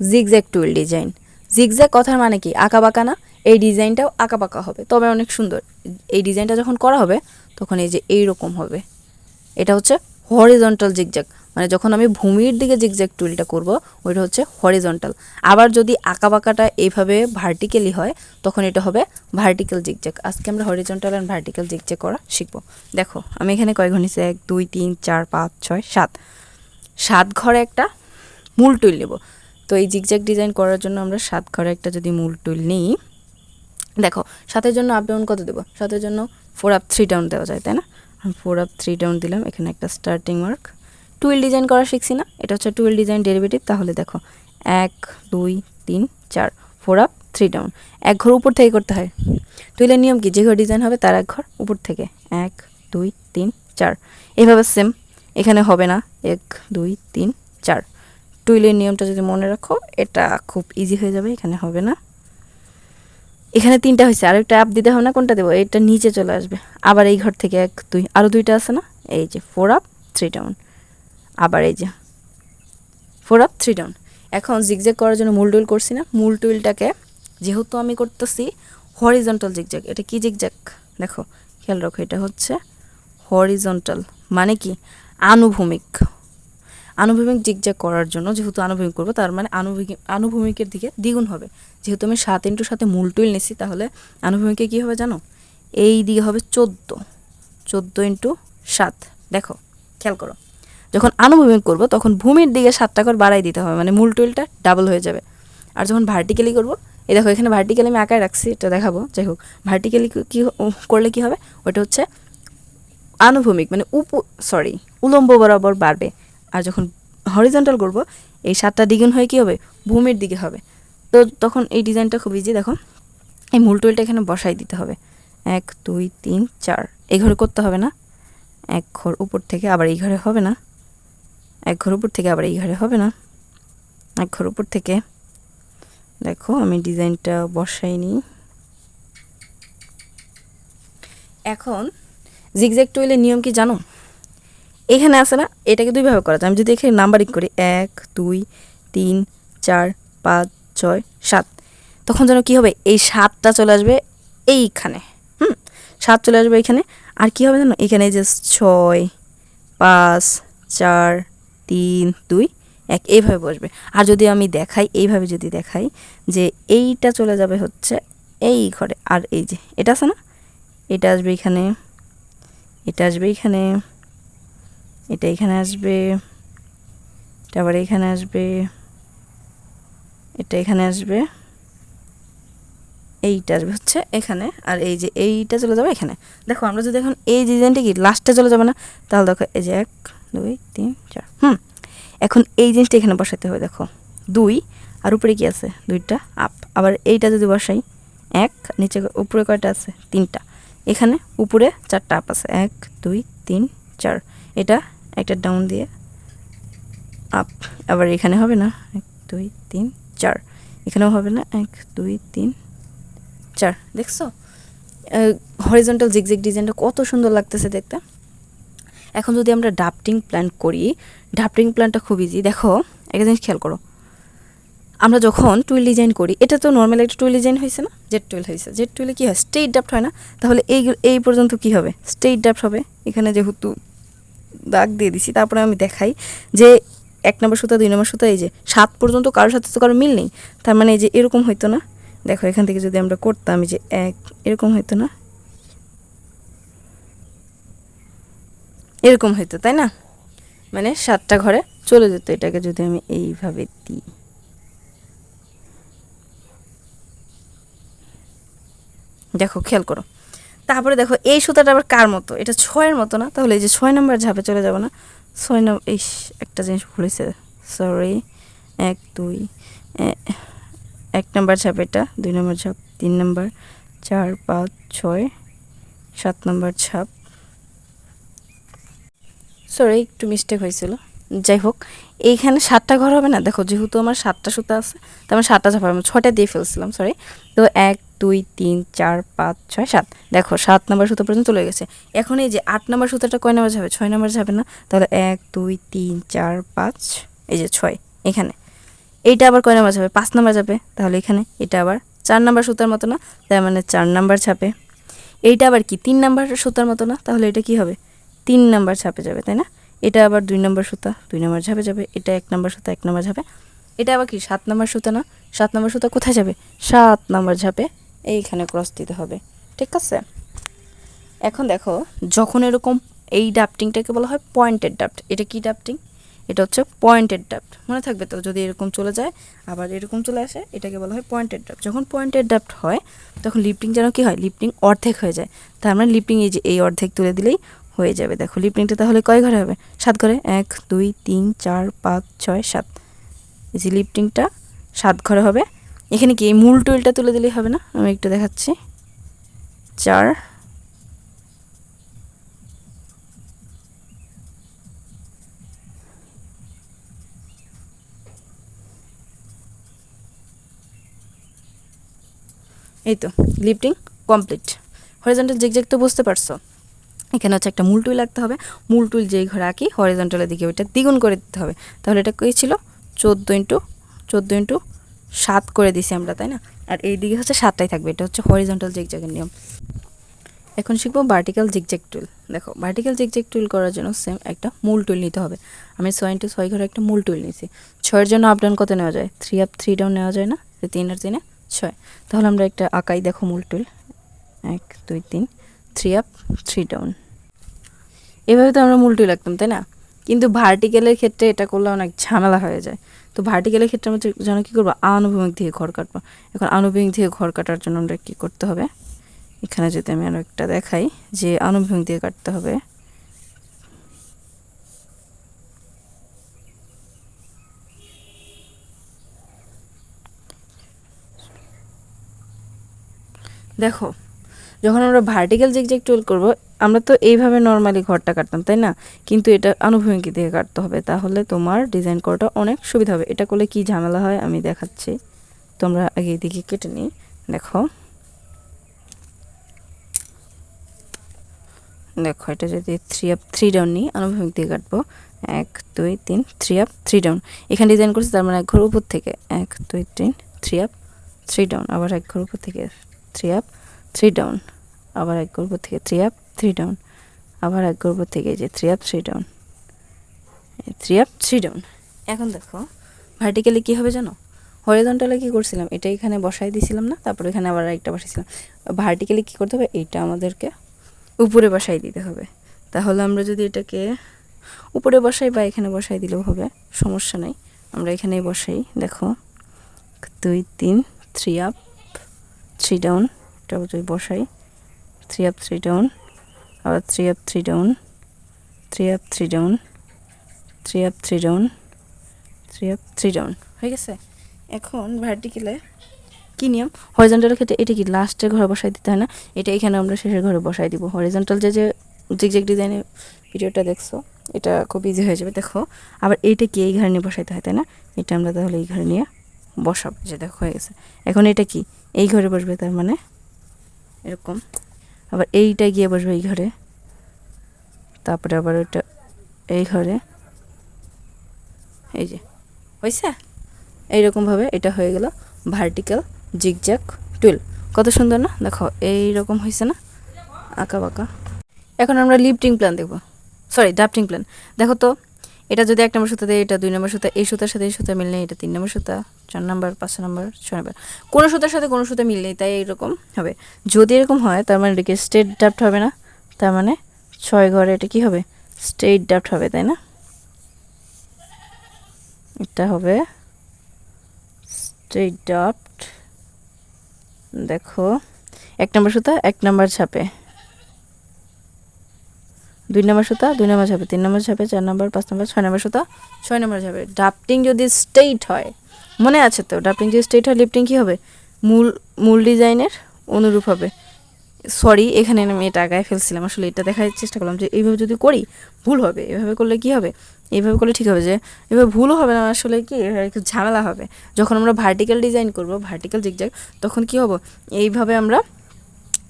Zigzag twill design zigzag কথার মানে কি? আঁকা বাঁকা না? এই ডিজাইনটাও আঁকা বাঁকা হবে। তবে অনেক সুন্দর। এই ডিজাইনটা যখন করা হবে, তখন এই যে এই রকম হবে। এটা হচ্ছে হরিজন্টাল জিগজ্যাগ মানে যখন আমি ভূমির দিকে জিগজ্যাগ টুইলটা করব, ওইটা হচ্ছে হরিজন্টাল আবার যদি আঁকা বাঁকাটা এইভাবে ভার্টিক্যালি হয়, তখন এটা হবে ভার্টিক্যাল জিগজ্যাগ আজকে আমরা হরিজন্টাল অ্যান্ড ভার্টিক্যাল জিগজ্যাগ করা শিখব। দেখো, আমি এখানে কয় ঘর এক, দুই, তিন, চার, পাঁচ, ছয়, সাত। সাত ঘরে একটা মূল টুইল নেব। তো এই জিগজ্যাগ ডিজাইন করার জন্য আমরা সাত ঘরে একটা যদি মূল টুল নিই, দেখো, সাতের জন্য আপ ডাউন কত দেবো? সাতের জন্য ফোর আপ থ্রি ডাউন দেওয়া যায়, তাই না? ফোর আপ থ্রি ডাউন দিলাম, এখানে একটা স্টার্টিং মার্ক টুইল ডিজাইন করা শিখছি না, এটা হচ্ছে টুইল ডিজাইন ডেরিভেটিভ তাহলে দেখো, এক, দুই, তিন, চার ফোর আপ থ্রি ডাউন এক ঘর উপর থেকে করতে হয়। টুইলের নিয়ম কি? যে ঘর ডিজাইন হবে তার এক ঘর উপর থেকে। এক, দুই, তিন, চার। এভাবে সেম এখানে হবে না। এক, দুই, তিন, চার। টুইলের নিয়মটা যদি মনে রাখো, এটা খুব ইজি হয়ে যাবে, এখানে হবে না। এখানে তিনটা হয়েছে, আর একটা অ্যাপ দিতে হবে না, কোনটা দেবো? এটা নিচে চলে আসবে। আবার এই ঘর থেকে এক, দুই আরও দুইটা আছে না? এই যে ফোর আপ থ্রি ডাউন আবার এই যে ফোর আপ থ্রি ডাউন এখন জিগজ্যাগ করার জন্য মূল টুইল করছি না। মূল টুইলটাকে যেহেতু আমি করতেছি হরিজন্টাল জিগজ্যাগ এটা কি জিগজ্যাগ দেখো, খেয়াল রাখো, এটা হচ্ছে হরিজন্টাল মানে কি? আনুভূমিক। আনুভূমিক জিগজ্যাগ করার জন্য, যেহেতু আনুভূমিক করব, তার মানে আনুভূমিক, আনুভূমিকের দিকে দ্বিগুণ হবে। যেহেতু আমি সাত ইন্টুর সাথে মূল টুইল নিছি, তাহলে আনুভূমিকে কী হবে জানো? এই দিকে হবে চোদ্দ। চোদ্দ ইন্টু সাত। দেখো, খেয়াল করো। যখন আনুভূমিক করব, তখন ভূমির দিকে সাতটা করে বাড়াই দিতে হবে মানে মূল টুইলটা ডাবল হয়ে যাবে। আর যখন ভার্টিক্যালি করব, এই দেখো, এখানে ভার্টিক্যালি আমি আঁকায় রাখছি, এটা দেখাবো, যাই হোক। ভার্টিক্যালি কী করলে কী হবে? ওটা হচ্ছে আনুভূমিক মানে উপ সরি উলম্ব বরাবর বাড়বে। আর যখন হরিজন্টাল করব, এই সাতটা দ্বিগুণ হয়ে কী হবে? ভূমির দিকে হবে। তো তখন এই ডিজাইনটা খুব ইজি দেখো। এই মূল টুইলটা এখানে বসাই দিতে হবে। এক, দুই, তিন, চার। এই ঘরে করতে হবে না। এক ঘর উপর থেকে আবার এই ঘরে হবে না। এক ঘর উপর থেকে আবার এই ঘরে হবে না। এক ঘর উপর থেকে, দেখো, আমি ডিজাইনটা বসাইনি এখন জিগজ্যাগ টুইলের নিয়ম কি জানো? এখানে আছে না, এটাকে দুইভাবে করা যায়। আমি যদি এখানে নাম্বারিং করি, এক, দুই, তিন, চার, পাঁচ, ছয়, সাত, তখন যেন কী হবে? এই সাতটা চলে আসবে এইখানে, হুম? সাত চলে আসবে এখানে আর কী হবে জানো? এখানে যে ছয়, পাঁচ, চার, তিন, দুই, এক, এইভাবে বসবে। আর যদি আমি দেখাই, এইভাবে যদি দেখাই যে এইটা চলে যাবে হচ্ছে এই ঘরে, আর এই যে, এটা আছে না? এটা আসবে এখানে, এটা আসবে এখানে এটা এখানে আসবে আবার এখানে আসবে, এটা এখানে আসবে, এইটা আসবে হচ্ছে এখানে, আর এই যে এইটা চলে যাবে এখানে। দেখো আমরা যদি এখন এই ডিজাইনটা কি লাস্টে চলে যাবে না, তাহলে দেখো এই যে এক, দুই, তিন, চার, হুম, এখন এই জিনিসটা এখানে বসাতে হবে, দেখো। দুই, আর উপরে কি আছে? দুইটা আপ আবার এইটা যদি বসাই, এক, নিচে উপরে কয়টা আছে? তিনটা। এখানে উপরে চারটা আপ আছে। এক, দুই, তিন, চার। এটা একটা ডাউন দিয়ে আপ আবার এখানে হবে না, এক, দুই, তিন, চার। এখানেও হবে না, এক, দুই, তিন, চার। দেখছ? হরিজন্টাল জিগজিগ ডিজাইনটা কত সুন্দর লাগতেছে দেখতে। এখন যদি আমরা ডাফটিং প্ল্যান করি ডাফটিং প্ল্যানটা খুব ইজি দেখো, একটা জিনিস খেয়াল করো। আমরা যখন টুইল ডিজাইন করি, এটা তো নর্মাল একটা টুইল ডিজাইন হয়েছে না? জেড টুইল হয়েছে। জেড টুইলে কী হয়? স্ট্রেট ডাফট হয় না? তাহলে এই এই পর্যন্ত কি হবে? স্ট্রেট ডাফট হবে। এখানে যেহেতু দাগ দিয়ে দিছি, তারপরে আমি দেখাই যে এক নম্বর সুতা, দুই নম্বর সুতা, এই যে সাত পর্যন্ত কারোর সাথে তো কারোর মিল নেই, তার মানে এই যে এরকম হইতো না। দেখো, এখান থেকে যদি আমরা করতাম যে এক, এরকম হইতো না। এরকম হইতো, তাই না? মানে সাতটা ঘরে চলে যেত এটাকে যদি আমি এইভাবে দিই। দেখো, খেয়াল করো। তারপরে দেখো, এই সুতাটা আবার কার মতো? এটা ছয়ের মতো না? তাহলে এই যে ছয় নম্বর ঝাপে চলে যাবে না? ছয় নম্বর এই একটা জিনিস ভুলেছে সরি এক, দুই এক নম্বর ঝাপ এটা, দুই নম্বর ঝাপ, তিন নম্বর, চার, পাঁচ, ছয়, সাত নম্বর ছাপ সরি একটু মিস্টেক হয়েছিল যাই হোক, এইখানে সাতটা ঘর হবে না? দেখো, যেহেতু আমার সাতটা সুতা আছে, তো আমার সাতটা ঝাপা আমি ছটা দিয়ে ফেলছিলাম সরি তো এক, দুই, তিন, চার, পাঁচ, ছয়, সাত। দেখো, সাত নম্বর সুতো পর্যন্ত চলে গেছে। এখন এই যে আট নম্বর সুতাটা কয় নম্বর যাবে ছয় নম্বর যাবে না? তাহলে এক, দুই, তিন, চার, পাঁচ, এই যে ছয়, এখানে। এইটা আবার কয় নাম্বার ছাপে পাঁচ নাম্বার যাবে তাহলে এখানে এটা আবার চার নাম্বার সুতার মতো না? তার মানে চার নাম্বার ছাপে এইটা আবার কি? তিন নাম্বার সুতার মতো না? তাহলে এটা কি হবে? তিন নাম্বার ছাপে যাবে, তাই না? এটা আবার দুই নম্বর সুতা, দুই নাম্বার ঝাপে যাবে এটা এক নম্বর সুতা, এক নাম্বার ঝাপে। এটা আবার কি, সাত নাম্বার সুতা না? সাত নম্বর সুতা কোথায় যাবে? সাত নাম্বার ঝাপে এইখানে ক্রস দিতে হবে, ঠিক আছে? এখন দেখো, যখন এরকম এই ডাফটিংটাকে বলা হয় পয়েন্টেড ডাফট এটা কি ডাফটিং এটা হচ্ছে পয়েন্টেড ডাফট মনে থাকবে তো? যদি এরকম চলে যায়, আবার এরকম চলে আসে, এটাকে বলা হয় পয়েন্টেড ডাফট যখন পয়েন্টেড ডাফট হয়, তখন লিফটিং যেন কি হয়? লিফটিং অর্ধেক হয়ে যায়। তার মানে লিফটিং এই যে এই অর্ধেক তুলে দিলেই হয়ে যাবে। দেখো লিফটিংটা তাহলে কয় ঘরে হবে? সাত ঘরে? এক, দুই, তিন, চার, পাঁচ, ছয়, সাত। এই যে লিফটিংটা সাত ঘরে হবে। এখানে কি মূল টুইলটা তুলে দিলেই হবে না? আমি একটু দেখাচ্ছি। চার। এই তো লিফটিং কমপ্লিট হরিজন্টাল জিগজ্যাগ তো বুঝতে পারছ? এখানে হচ্ছে একটা মূল টুল লাগতে হবে। মূল টুল যেই ঘরে আঁকি হরিজন্টালের দিকে ওইটা দ্বিগুণ করে দিতে হবে। তাহলে এটা কী ছিল? চোদ্দ ইন্টু চোদ্দ ইন্টু সাত করে দিছি আমরা, তাই না? আর এই দিকে হচ্ছে সাতটাই থাকবে, এটা হচ্ছে হরিজন্টাল জিগজ্যাগের নিয়ম। এখন শিখব ভার্টিক্যাল জিগজ্যাগ টুল দেখো ভার্টিক্যাল জিগজ্যাগ টুল করার জন্য সেম একটা মূল টুল নিতে হবে। আমি ছয় ইন্টু ছয় ঘরে একটা মূল টুল নিয়েছি। ছয়ের জন্য আপ ডাউন কত নেওয়া যায়? থ্রি আপ থ্রি ডাউন নেওয়া যায় না? তিন আর তিনে ছয়। তাহলে আমরা একটা আঁকাই দেখো মূল টুল এক, দুই, তিন। থ্রি আপ থ্রি ডাউন এভাবে তো আমরা মূল লাগতাম, তাই না? কিন্তু ভার্টিক্যালের ক্ষেত্রে এটা করলে অনেক ঝামেলা হয়ে যায়। তো ভার্টিক্যালের ক্ষেত্রে আমরা যেন কী করব? আনুভূমিক দিয়ে ঘর কাটবো। এখন আনুভূমিক দিয়ে ঘর কাটার জন্য আমরা কী করতে হবে? এখানে যদি আমি আরও একটা দেখাই, যে আনুভূমিক দিয়ে কাটতে হবে। দেখো, যখন আমরা ভার্টিক্যাল জিগজ্যাগ টুল করব আমরা তো এইভাবে নর্মালি ঘরটা কাটতাম, তাই না? কিন্তু এটা আনুভূমিক দিয়ে কাটতে হবে। তাহলে তোমার ডিজাইন করাটা অনেক সুবিধা হবে। এটা করলে কি ঝামেলা হয় আমি দেখাচ্ছি। তোমরা আগে এদিকে কেটে নিই। দেখো। দেখো, এটা যদি থ্রি আপ থ্রি ডাউন নিই, আনুভূমিক দিয়ে কাটবো। এক, দুই, তিন থ্রি আপ থ্রি ডাউন এখানে ডিজাইন করছি তার মানে এক ঘর উপর থেকে। এক, দুই, তিন থ্রি আপ থ্রি ডাউন আবার এক ঘর উপর থেকে থ্রি আপ থ্রি ডাউন আবার এক ঘর উপর থেকে থ্রি আপ থ্রি ডাউন আবার এক গর্ব থেকে যে three up three down three up three down এখন দেখো ভার্টিক্যালি কী হবে জানো? হরিজন্টালে কী করছিলাম? এটা এখানে বসাই দিয়েছিলাম না, তারপর এখানে আবার একটা বসাইছিলাম। ভার্টিক্যালি কী করতে হবে? এইটা আমাদেরকে উপরে বসাই দিতে হবে। তাহলে আমরা যদি এটাকে উপরে বসাই বা এখানে বসাই দিলেও হবে, সমস্যা নাই। আমরা এখানেই বসাই। দেখো, দুই, তিন থ্রি আপ থ্রি ডাউন এটা যদি বসাই থ্রি আপ থ্রি ডাউন আবার three up three down three up three down three up three down three up three down হয়ে গেছে? এখন ভার্টিক্যালে কী নিয়ম? হরিজন্টালের ক্ষেত্রে এটা কি লাস্টের ঘরে বসাই দিতে হয় না? এটা এখানে আমরা শেষের ঘরে বসাই দিব। হরিজেন্টাল যে যে জিগজ্যাগ ডিজাইনের ভিডিওটা দেখছ, এটা খুব ইজি হয়ে যাবে, দেখো। আবার এইটা কি এই ঘরে নিয়ে বসাইতে হয়, তাই না? এটা আমরা তাহলে এই ঘরে নিয়ে বসাবো। যে দেখো, হয়ে গেছে। এখন এটা কি? এই ঘরে বসবে, তার মানে? এরকম। আবার এইটা গিয়ে বসবে এই ঘরে। তারপরে আবার ওইটা এই ঘরে। এই যে হয়েছে এইরকমভাবে এটা হয়ে গেল ভার্টিক্যাল জিগজ্যাক টুল কত সুন্দর না? দেখো, এইরকম হয়েছে না? আঁকা বাঁকা। এখন আমরা লিফটিং প্ল্যান দেখব। সরি ড্রাফটিং প্ল্যান দেখো তো এটা যদি এক নম্বর সুতা দেয়, এটা দুই নম্বর সুতা, এই সুতার সাথে এই সুতা মিল নেই, এটা তিন নম্বর সুতা, চার নম্বর, পাঁচ নম্বর ছয় নম্বর। কোনো সুতার সাথে কোনো সুতা মিল নেই, তাই এরকম হবে। যদি এরকম হয়, তার মানে এটাকে স্টেট ড্রাফট হবে না, তার মানে ছয় ঘরে এটা কি হবে? স্টেট ড্রাফট হবে, তাই না? এটা হবে স্টেট ড্রাফট দেখো, এক নম্বর সুতা, এক নম্বর ছাপে। দুই নম্বর সুতা, দুই নম্বর ছাপে তিন নম্বর ছাপে চার নম্বর, পাঁচ নম্বর, ছয় নম্বর সুতা, ছয় নম্বর ছাপে ড্রাফটিং যদি স্টেট হয়, মনে আছে তো? ড্রাফটিং যদি স্টেট হয় লিফটিং কী হবে? মূল মূল ডিজাইনের অনুরূপ হবে। সরি এখানে আমি এটা আগায় ফেলছিলাম। আসলে এটা দেখার চেষ্টা করলাম যে এইভাবে যদি করি, ভুল হবে। এভাবে করলে কি হবে? এইভাবে করলে ঠিক হবে যে, এভাবে ভুলও হবে না, আসলে কি? একটু ঝামেলা হবে। যখন আমরা ভার্টিক্যাল ডিজাইন করব ভার্টিক্যাল জিগজ্যাগ তখন কি হব? এইভাবে আমরা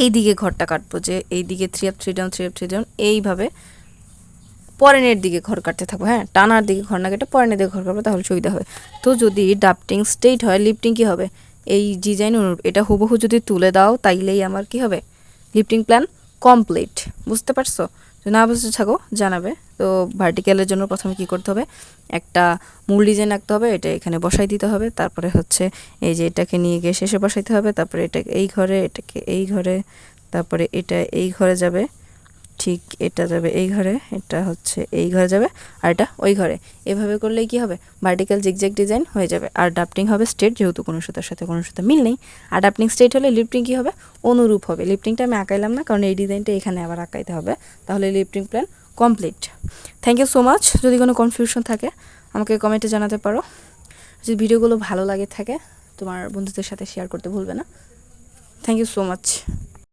এই দিকে ঘরটা কাটবো যে এই দিকে three up three down three up three down এইভাবে পরেনের দিকে ঘর কাটতে থাকব। হ্যাঁ টানার দিকে ঘর না কেটে পরেনের দিকে ঘর কাটবো তাহলে সুবিধা হবে। তো যদি ডাপটিং স্ট্রেট হয় লিফটিং কী হবে? এই ডিজাইন অনুরূপ, এটা হুবহু যদি তুলে দাও, তাইলেই আমার কি হবে? লিফটিং প্ল্যান কমপ্লিট বুঝতে পারছ? না বুঝতে থাকো, জানাবে। তো ভার্টিক্যালের জন্য প্রথমে কি করতে হবে? একটা মূল ডিজাইন আঁকতে হবে, এটা এখানে বসাই দিতে হবে। তারপরে হচ্ছে এই যে এটাকে নিয়ে গিয়ে শেষে বসাইতে হবে। তারপরে এটাকে এই ঘরে, এটাকে এই ঘরে, তারপরে এটা এই ঘরে যাবে। ঠিক এটা যাবে এই ঘরে, এটা হচ্ছে এই ঘরে যাবে আর এটা ওই ঘরে। এভাবে করলেই কি হবে? ভার্টিক্যাল জিগজ্যাগ ডিজাইন হয়ে যাবে। আর ডাপটিং হবে স্ট্রেট যেহেতু কোনো সুতার সাথে কোনো সুতা মিল নেই। আর ডাপটিং স্ট্রেট হলে লিফটিং কী হবে? অনুরূপ হবে। লিফটিংটা আমি আঁকাইলাম না, কারণ এই ডিজাইনটা এখানে আবার আঁকাইতে হবে। তাহলে lifting plan complete thank you so much যদি কোনো কনফিউশন থাকে, আমাকে কমেন্টে জানাতে পারো। যদি ভিডিওগুলো ভালো লাগে থাকে, তোমার বন্ধুদের সাথে শেয়ার করতে ভুলবে না। Thank you so much